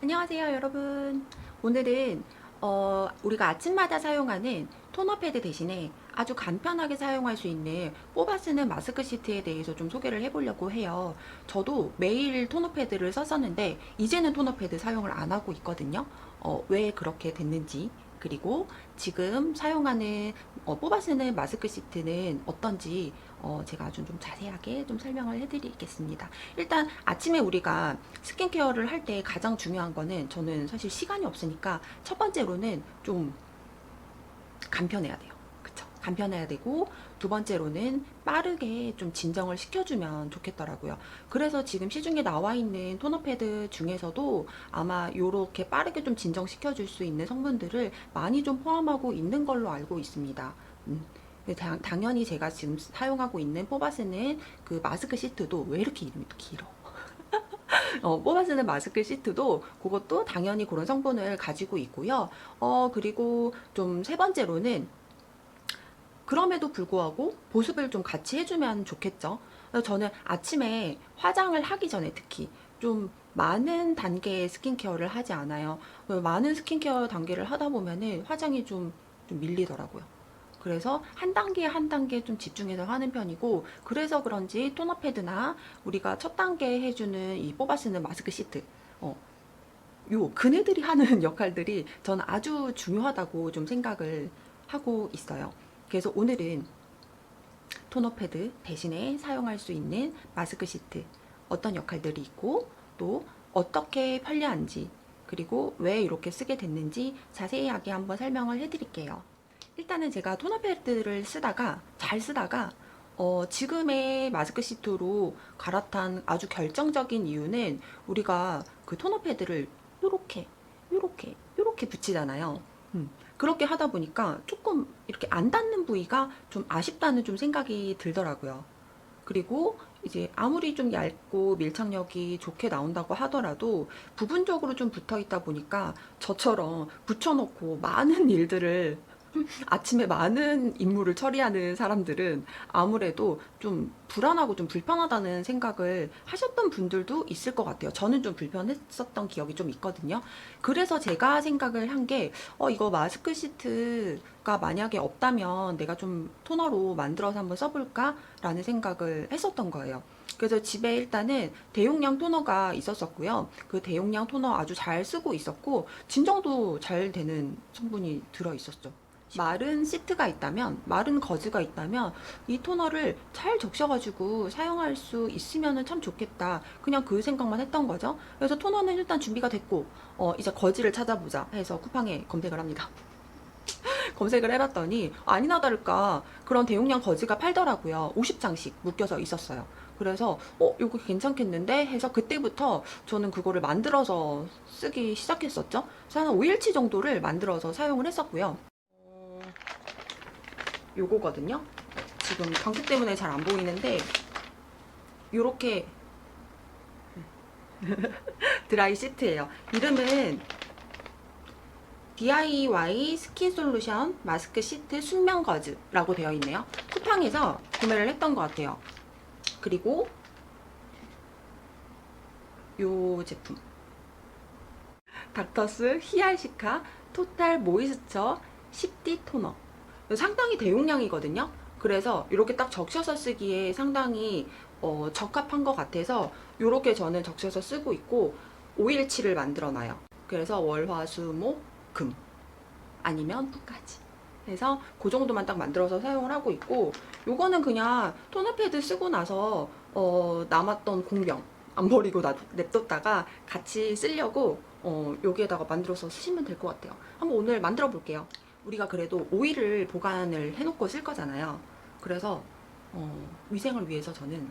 안녕하세요 여러분. 오늘은 어, 우리가 아침마다 사용하는 토너 패드 대신에 아주 간편하게 사용할 수 있는 뽑아 쓰는 마스크 시트에 대해서 좀 소개를 해보려고 해요. 저도 매일 토너 패드를 썼었는데 이제는 토너 패드 사용을 안 하고 있거든요. 어, 왜 그렇게 됐는지 그리고 지금 사용하는 어, 뽑아 쓰는 마스크 시트는 어떤지 어, 제가 아주 좀 자세하게 좀 설명을 해드리겠습니다. 일단 아침에 우리가 스킨케어를 할 때 가장 중요한 거는 저는 사실 시간이 없으니까 첫 번째로는 좀 간편해야 돼요. 간편해야 되고 두 번째로는 빠르게 좀 진정을 시켜주면 좋겠더라고요. 그래서 지금 시중에 나와 있는 토너 패드 중에서도 아마 이렇게 빠르게 좀 진정시켜줄 수 있는 성분들을 많이 좀 포함하고 있는 걸로 알고 있습니다. 음. 당, 당연히 제가 지금 사용하고 있는 뽑아쓰는 그 마스크 시트도 왜 이렇게 이름이 또 길어? 어, 뽑아쓰는 마스크 시트도 그것도 당연히 그런 성분을 가지고 있고요. 어, 그리고 좀 세 번째로는 그럼에도 불구하고 보습을 좀 같이 해주면 좋겠죠. 그래서 저는 아침에 화장을 하기 전에 특히 좀 많은 단계의 스킨케어를 하지 않아요. 많은 스킨케어 단계를 하다 보면은 화장이 좀, 좀 밀리더라고요. 그래서 한 단계 한 단계 좀 집중해서 하는 편이고 그래서 그런지 토너 패드나 우리가 첫 단계 해주는 이 뽑아 쓰는 마스크 시트 어, 요 그네들이 하는 역할들이 저는 아주 중요하다고 좀 생각을 하고 있어요. 그래서 오늘은 토너 패드 대신에 사용할 수 있는 마스크 시트 어떤 역할들이 있고 또 어떻게 편리한지 그리고 왜 이렇게 쓰게 됐는지 자세하게 한번 설명을 해드릴게요. 일단은 제가 토너 패드를 쓰다가 잘 쓰다가 어, 지금의 마스크 시트로 갈아탄 아주 결정적인 이유는 우리가 그 토너 패드를 요렇게 요렇게 요렇게 붙이잖아요. 음, 그렇게 하다 보니까 조금 이렇게 안 닿는 부위가 좀 아쉽다는 좀 생각이 들더라고요. 그리고 이제 아무리 좀 얇고 밀착력이 좋게 나온다고 하더라도 부분적으로 좀 붙어 있다 보니까 저처럼 붙여놓고 많은 일들을 아침에 많은 임무를 처리하는 사람들은 아무래도 좀 불안하고 좀 불편하다는 생각을 하셨던 분들도 있을 것 같아요. 저는 좀 불편했었던 기억이 좀 있거든요. 그래서 제가 생각을 한 게, 어, 이거 마스크 시트가 만약에 없다면 내가 좀 토너로 만들어서 한번 써볼까? 라는 생각을 했었던 거예요. 그래서 집에 일단은 대용량 토너가 있었었고요. 그 대용량 토너 아주 잘 쓰고 있었고, 진정도 잘 되는 성분이 들어 있었죠. 마른 시트가 있다면 마른 거즈가 있다면 이 토너를 잘 적셔가지고 사용할 수 있으면 참 좋겠다. 그냥 그 생각만 했던 거죠. 그래서 토너는 일단 준비가 됐고 어 이제 거즈를 찾아보자 해서 쿠팡에 검색을 합니다. 검색을 해봤더니 아니나 다를까 그런 대용량 거즈가 팔더라고요. 50장씩 묶여서 있었어요. 그래서 어 이거 괜찮겠는데 해서 그때부터 저는 그거를 만들어서 쓰기 시작했었죠. 그래서 한 5일치 정도를 만들어서 사용을 했었고요. 어, 요거거든요. 지금 광택 때문에 잘 안 보이는데 요렇게 드라이 시트예요. 이름은 DIY 스킨 솔루션 마스크 시트 순면 거즈라고 되어 있네요. 쿠팡에서 구매를 했던 것 같아요. 그리고 요 제품 닥터스 히알시카 토탈 모이스처 10D 토너 상당히 대용량이거든요 그래서 이렇게 딱 적셔서 쓰기에 상당히 어, 적합한 것 같아서 이렇게 저는 적셔서 쓰고 있고 5일치를 만들어 놔요 그래서 월 화 수 목 금 아니면 후까지 그래서 그 정도만 딱 만들어서 사용을 하고 있고 요거는 그냥 토너 패드 쓰고 나서 어, 남았던 공병 안 버리고 놔, 냅뒀다가 같이 쓰려고 어, 여기에다가 만들어서 쓰시면 될 것 같아요. 한번 오늘 만들어 볼게요. 우리가 그래도 오일을 보관을 해놓고 쓸 거잖아요. 그래서 어, 위생을 위해서 저는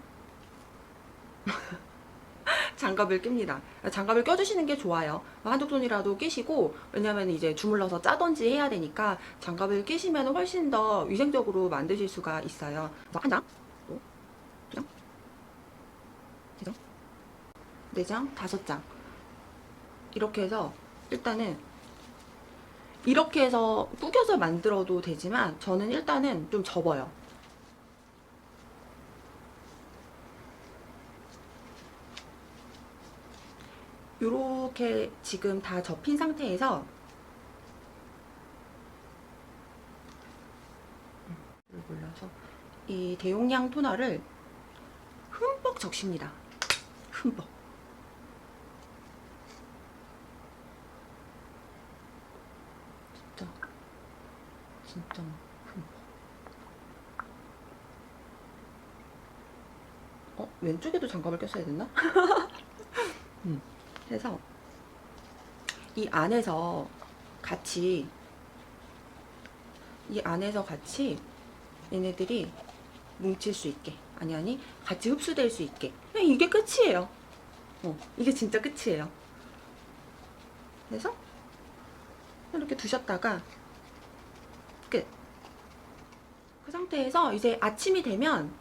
장갑을 낍니다. 장갑을 껴주시는 게 좋아요. 한쪽 손이라도 끼시고 왜냐면 이제 주물러서 짜던지 해야 되니까 장갑을 끼시면 훨씬 더 위생적으로 만드실 수가 있어요. 그래서 한 장, 또, 두 장, 세 장, 네 장, 다섯 장 이렇게 해서 일단은 이렇게 해서 구겨서 만들어도 되지만 저는 일단은 좀 접어요. 이렇게 지금 다 접힌 상태에서 물 올려서 이 대용량 토너를 흠뻑 적십니다. 흠뻑. 진짜. 어 왼쪽에도 장갑을 꼈어야 됐나? 음. 해서 이 안에서 같이 이 안에서 같이 얘네들이 뭉칠 수 있게 아니 아니 같이 흡수될 수 있게 그냥 이게 끝이에요 어, 이게 진짜 끝이에요 그래서 이렇게 두셨다가 끝 그 상태에서 이제 아침이 되면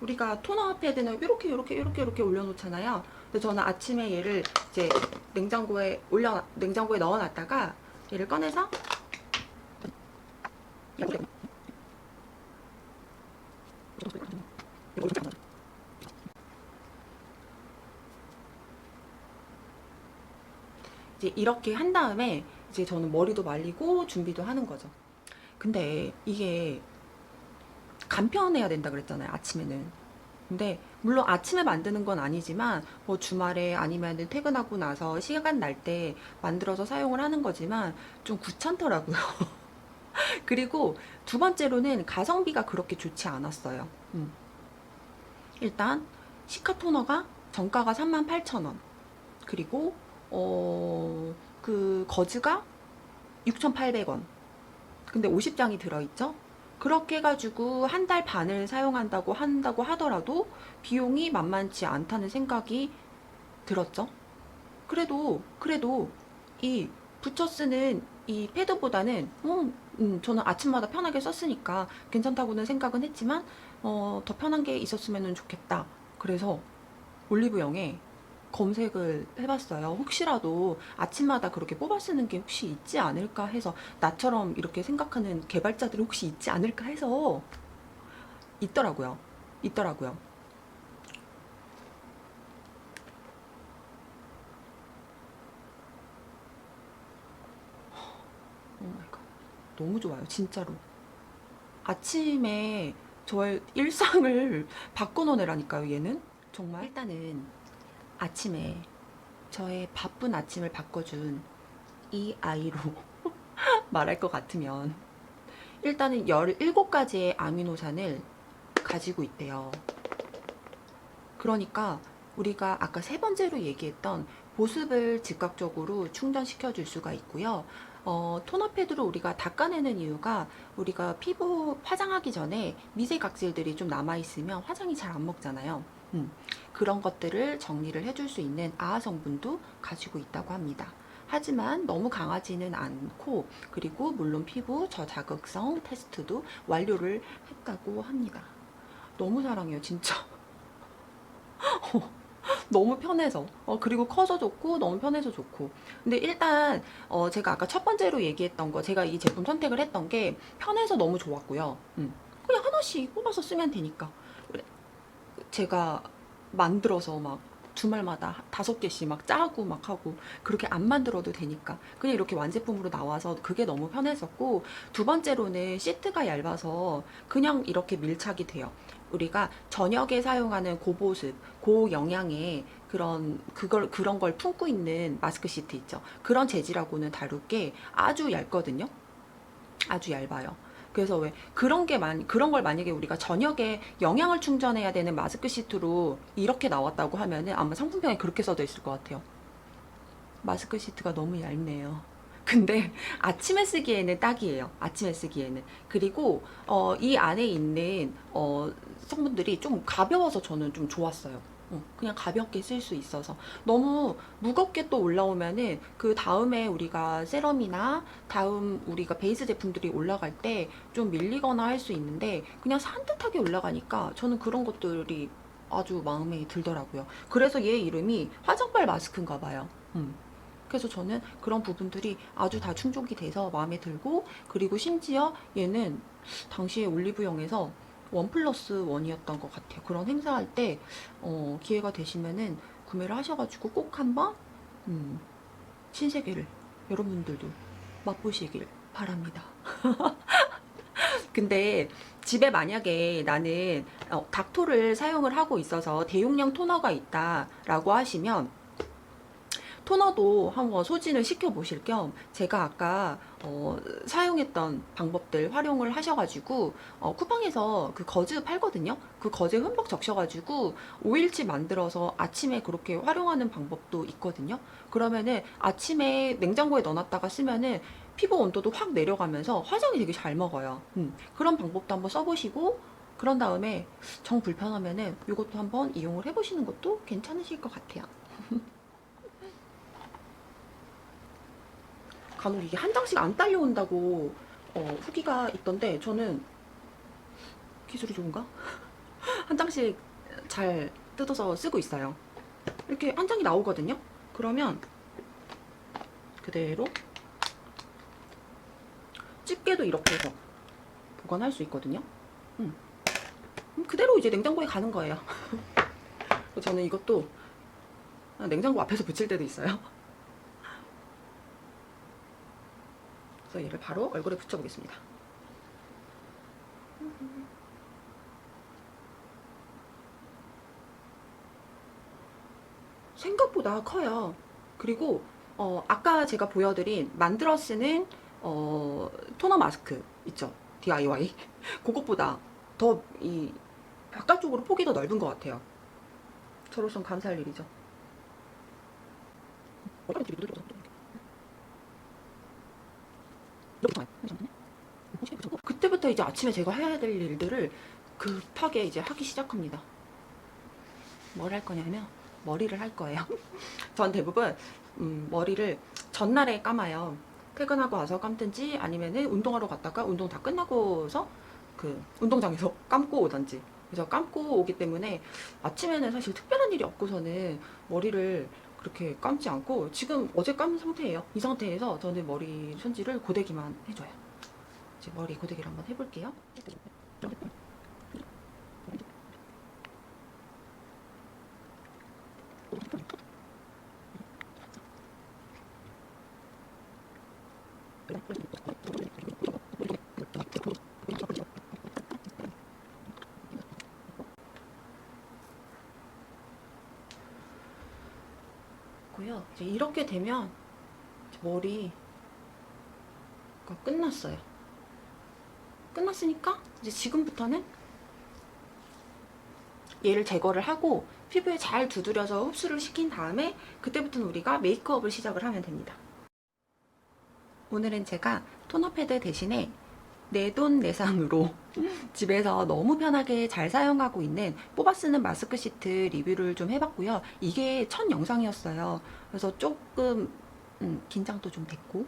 우리가 토너 패드는 이렇게 이렇게 이렇게 이렇게 올려놓잖아요. 근데 저는 아침에 얘를 이제 냉장고에 올려 냉장고에 넣어놨다가 얘를 꺼내서 이제 이렇게 한 다음에 이제 저는 머리도 말리고 준비도 하는 거죠. 근데 이게 간편해야 된다 그랬잖아요 아침에는 근데 물론 아침에 만드는 건 아니지만 뭐 주말에 아니면 퇴근하고 나서 시간 날 때 만들어서 사용을 하는 거지만 좀 귀찮더라고요 그리고 두 번째로는 가성비가 그렇게 좋지 않았어요 음. 일단 시카 토너가 정가가 38,000원 그리고 어, 그 거즈가 6,800원 근데 50장이 들어있죠 그렇게 해가지고 한 달 반을 사용한다고 한다고 하더라도 비용이 만만치 않다는 생각이 들었죠. 그래도 그래도 이 붙여 쓰는 이 패드보다는 음, 음, 저는 아침마다 편하게 썼으니까 괜찮다고는 생각은 했지만 어, 더 편한 게 있었으면 좋겠다. 그래서 올리브영에 검색을 해봤어요. 혹시라도 아침마다 그렇게 뽑아 쓰는 게 혹시 있지 않을까 해서 나처럼 이렇게 생각하는 개발자들이 혹시 있지 않을까 해서 있더라고요. 있더라고요. 너무 좋아요. 진짜로. 아침에 저의 일상을 바꿔놓으라니까요, 얘는. 정말. 일단은 아침에 저의 바쁜 아침을 바꿔준 이 아이로 말할 것 같으면 일단은 17가지의 아미노산을 가지고 있대요. 그러니까 우리가 아까 세 번째로 얘기했던 보습을 즉각적으로 충전시켜 줄 수가 있고요. 어, 토너 패드로 우리가 닦아내는 이유가 우리가 피부 화장하기 전에 미세 각질들이 좀 남아 있으면 화장이 잘 안 먹잖아요. 음, 그런 것들을 정리를 해줄 수 있는 아화 성분도 가지고 있다고 합니다. 하지만 너무 강하지는 않고 그리고 물론 피부 저자극성 테스트도 완료를 했다고 합니다. 너무 사랑해요, 진짜. 너무 편해서 어, 그리고 커서 좋고 너무 편해서 좋고 근데 일단 어, 제가 아까 첫 번째로 얘기했던 거 제가 이 제품 선택을 했던 게 편해서 너무 좋았고요 음, 그냥 하나씩 뽑아서 쓰면 되니까 제가 만들어서 막 주말마다 다섯 개씩 막 짜고 막 하고 그렇게 안 만들어도 되니까 그냥 이렇게 완제품으로 나와서 그게 너무 편했었고 두 번째로는 시트가 얇아서 그냥 이렇게 밀착이 돼요. 우리가 저녁에 사용하는 고보습, 고영양의 그런 그걸 그런 걸 품고 있는 마스크 시트 있죠. 그런 재질하고는 다르게 아주 얇거든요. 아주 얇아요. 그래서 왜 그런 게 만, 그런 걸 만약에 우리가 저녁에 영양을 충전해야 되는 마스크 시트로 이렇게 나왔다고 하면은 아마 상품평에 그렇게 써져 있을 것 같아요. 마스크 시트가 너무 얇네요. 근데 아침에 쓰기에는 딱이에요. 아침에 쓰기에는. 그리고 어, 이 안에 있는 어, 성분들이 좀 가벼워서 저는 좀 좋았어요. 어, 그냥 가볍게 쓸 수 있어서 너무 무겁게 또 올라오면은 그 다음에 우리가 세럼이나 다음 우리가 베이스 제품들이 올라갈 때 좀 밀리거나 할 수 있는데 그냥 산뜻하게 올라가니까 저는 그런 것들이 아주 마음에 들더라고요. 그래서 얘 이름이 화장발 마스크인가 봐요. 음. 그래서 저는 그런 부분들이 아주 다 충족이 돼서 마음에 들고 그리고 심지어 얘는 당시에 올리브영에서 원 플러스 원이었던 것 같아요. 그런 행사할 때 어, 기회가 되시면은 구매를 하셔가지고 꼭 한번 음, 신세계를 여러분들도 맛보시길 바랍니다. 근데 집에 만약에 나는 어, 닥토를 사용을 하고 있어서 대용량 토너가 있다라고 하시면 토너도 한번 소진을 시켜 보실 겸 제가 아까 어, 사용했던 방법들 활용을 하셔가지고 어, 쿠팡에서 그 거즈 팔거든요. 그 거즈 흠뻑 적셔가지고 오일치 만들어서 아침에 그렇게 활용하는 방법도 있거든요. 그러면은 아침에 냉장고에 넣어놨다가 쓰면은 피부 온도도 확 내려가면서 화장이 되게 잘 먹어요. 음, 그런 방법도 한번 써보시고 그런 다음에 정 불편하면은 이것도 한번 이용을 해보시는 것도 괜찮으실 것 같아요. 간혹 이게 한 장씩 안 딸려온다고 어, 후기가 있던데 저는 기술이 좋은가? 한 장씩 잘 뜯어서 쓰고 있어요. 이렇게 한 장이 나오거든요. 그러면 그대로 집게도 이렇게 해서 보관할 수 있거든요. 음. 그대로 이제 냉장고에 가는 거예요. 저는 이것도 냉장고 앞에서 붙일 때도 있어요. 그래서 얘를 바로 얼굴에 붙여보겠습니다. 생각보다 커요. 그리고 어, 아까 제가 보여드린 만들어 쓰는 어, 토너 마스크 있죠? DIY. 그것보다 더 이 바깥쪽으로 폭이 더 넓은 것 같아요. 저로선 감사할 일이죠. 그때부터 이제 아침에 제가 해야 될 일들을 급하게 이제 하기 시작합니다. 뭘 할 거냐면 머리를 할 거예요. 전 대부분 음, 머리를 전날에 감아요. 퇴근하고 와서 감든지 아니면은 운동하러 갔다가 운동 다 끝나고서 그 운동장에서 감고 오던지. 그래서 감고 오기 때문에 아침에는 사실 특별한 일이 없고서는 머리를 그렇게 감지 않고 지금 어제 감 상태예요. 이 상태에서 저는 머리 손질을 고데기만 해줘요. 이제 머리 고데기를 한번 해볼게요. 이렇게 되면 머리가 끝났어요. 끝났으니까 이제 지금부터는 얘를 제거를 하고 피부에 잘 두드려서 흡수를 시킨 다음에 그때부터는 우리가 메이크업을 시작을 하면 됩니다. 오늘은 제가 토너 패드 대신에 내돈내산으로 집에서 너무 편하게 잘 사용하고 있는 뽑아 쓰는 마스크 시트 리뷰를 좀 해봤고요. 이게 첫 영상이었어요. 그래서 조금 음, 긴장도 좀 됐고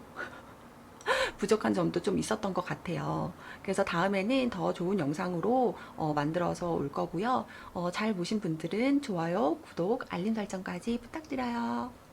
부족한 점도 좀 있었던 것 같아요. 그래서 다음에는 더 좋은 영상으로 어, 만들어서 올 거고요. 어, 잘 보신 분들은 좋아요, 구독, 알림 설정까지 부탁드려요.